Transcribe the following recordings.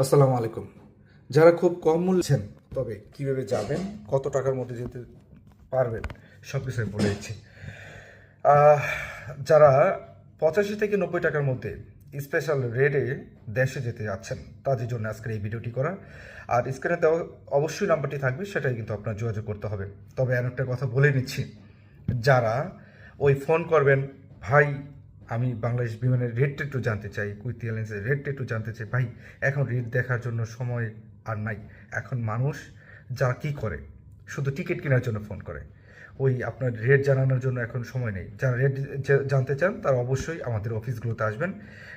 আসসালামু আলাইকুম। যারা খুব কম মূল্যছেন তবে কীভাবে যাবেন, কত টাকার মধ্যে যেতে পারবেন সব কিছু আমি বলে দিচ্ছি। যারা পঁচাশি থেকে নব্বই টাকার মধ্যে স্পেশাল রেটে দেশে যেতে যাচ্ছেন, তাদের জন্য আজকের এই ভিডিওটি করা। আর স্ক্রিনে দেওয়া অবশ্যই নাম্বারটি থাকবে, সেটাই কিন্তু আপনার যোগাযোগ করতে হবে। তবে আর একটা কথা বলে নিচ্ছি, যারা ওই ফোন করবেন, ভাই আমি বাংলাদেশ বিমানের রেটটা একটু জানতে চাই কুইথ এয়ারলাইন্সের রেটটা একটু জানতে চাই। ভাই, এখন রেট দেখার জন্য সময় আর নাই। এখন মানুষ যারা কী করে, শুধু টিকিট কেনার জন্য ফোন করে। ওই আপনার রেট জানানোর জন্য এখন সময় নেই। যারা রেট জানতে চান, তারা অবশ্যই আমাদের অফিসগুলোতে আসবেন।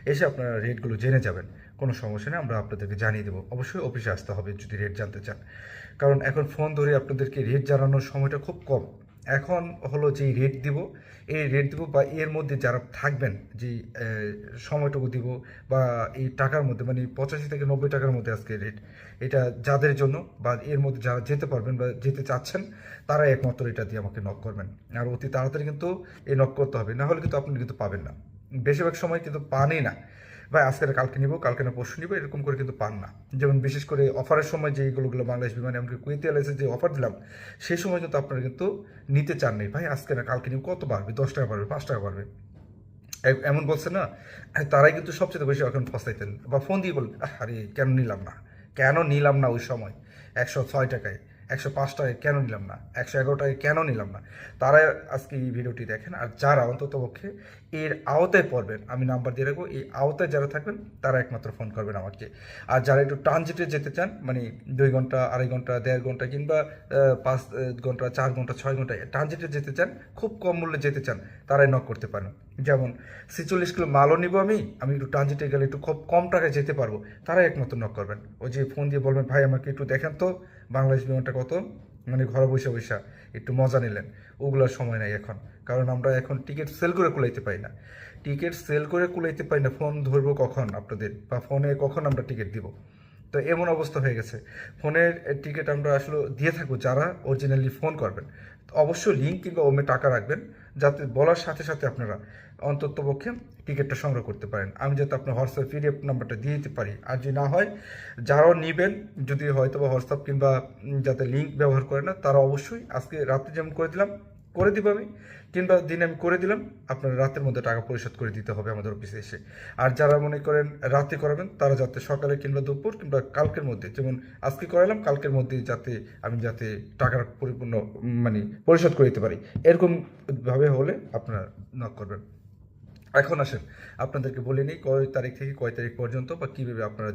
এসে আপনারা রেটগুলো জেনে যাবেন। কোনো সমস্যা নেই, আমরা আপনাদেরকে জানিয়ে দেবো। অবশ্যই অফিসে আসতে হবে যদি রেট জানতে চান। কারণ এখন ফোন ধরে আপনাদেরকে রেট জানানোর সময়টা খুব কম। এখন হলো যে রেট দিব, এই রেট দিব বা এর মধ্যে যারা থাকবেন, যে সময়টুকু দিব বা এই টাকার মধ্যে মানে পঁচাশি থেকে নব্বই টাকার মধ্যে আজকে রেট এটা যাদের জন্য বা এর মধ্যে যারা যেতে পারবেন বা যেতে চাচ্ছেন তারা একমাত্র এটা দিয়ে আমাকে নক করবেন। আর অতি তাড়াতাড়ি কিন্তু এই নক করতে হবে, না হলে কিন্তু আপনি কিন্তু পাবেন না। বেশিরভাগ সময় কিন্তু পানই না। ভাই আজকে কালকে নিবো কালকে না পরশু নিব এরকম করে কিন্তু পান না। যেমন বিশেষ করে অফারের সময় যে এইগুলোগুলো বাংলাদেশ বিমানে এমনকি কুয়েত এয়ারলাইন্সের যে অফার দিলাম সেই সময় কিন্তু আপনারা কিন্তু নিতে চান নেই। ভাই আজকে না কালকে নিব কত বাড়বে? দশ টাকা বাড়বে পাঁচ টাকা বাড়বে? এমন বলছে না? তারাই কিন্তু সবচেয়ে বেশি এখন ফসাইতেন বা ফোন দিয়ে বলেন "আহ, আরে কেন নিলাম না? কেন নিলাম না ওই সময়? একশো ছয় টাকায়। একশো পাঁচ টাকায় কেন নিলাম না? একশো এগারো টাকায় কেন নিলাম না? তারা আজকে এই ভিডিওটি দেখেন। আর যারা অন্তত পক্ষে এর আওতায় পড়বেন, আমি নাম্বার দিয়ে রাখব, এই আওতায় যারা থাকবেন, তারা একমাত্র ফোন করবেন আমাকে। আর যারা একটু ট্রানজিটে যেতে চান মানে দুই ঘণ্টা, আড়াই ঘণ্টা, দেড় ঘণ্টা কিংবা পাঁচ ঘণ্টা, চার ঘণ্টা, ছয় ঘণ্টা ট্রানজিটে যেতে চান, খুব কম মূল্যে যেতে চান, তারাই নক করতে পারেন। যেমন, ছেচল্লিশ কিলো মালও নিব আমি আমি একটু ট্রানজিটে গেলে একটু খুব কম টাকায় যেতে পারব, তারাই একমাত্র নক করবেন। ওই যে ফোন দিয়ে বলবেন, ভাই, আমাকে একটু দেখেন তো। বাংলাদেশ বিমানটা কত? মানে ঘরে বসে বসে একটু মজা নিলেন। ওগুলোর সময় নাই এখন। কারণ আমরা এখন টিকিট সেল করে কুলাইতে পাই না। টিকিট সেল করে কুলাইতে পাই না। ফোন ধরবো কখন আপনাদের? বা ফোনে কখন আমরা টিকিট দিব? তো এমন অবস্থা হয়ে গেছে। ফোনের টিকিট আমরা আসলে দিয়ে থাকব যারা অরিজিনালি ফোন করবেন। অবশ্যই লিঙ্ক কিংবা ওমে টাকা রাখবেন। যাতে বলার সাথে সাথে আপনারা অন্তত পক্ষে টিকিটটা সংগ্রহ করতে পারেন। আমি যাতে আপনার হোয়াটসঅ্যাপ, পিডিএফ নাম্বারটা দিয়ে দিতে পারি। আর যদি না হয়, যারাও নেবেন, যদি হয়তো বা হোয়াটসঅ্যাপ কিংবা যাতে লিঙ্ক ব্যবহার করে না, তারা অবশ্যই আজকে রাত্রে যেমন করে দিলাম, করে দিব আমি। কিংবা দিনে আমি করে দিলাম, আপনার রাতের মধ্যে টাকা পরিশোধ করে দিতে হবে আমাদের অফিসে এসে। আর যারা মনে করেন রাতে করাবেন, তারা যাতে সকালে কিংবা দুপুর কিংবা কালকের মধ্যে, যেমন আজকে করালাম, কালকের মধ্যে যাতে আমি যাতে টাকার পরিপূর্ণ মানে পরিশোধ করে দিতে পারি। এরকমভাবে হলে আপনারা নক করবেন। এখন আসেন। আপনাদেরকে বলে নিই কয় তারিখ থেকে কয় তারিখ পর্যন্ত বা কীভাবে আপনারা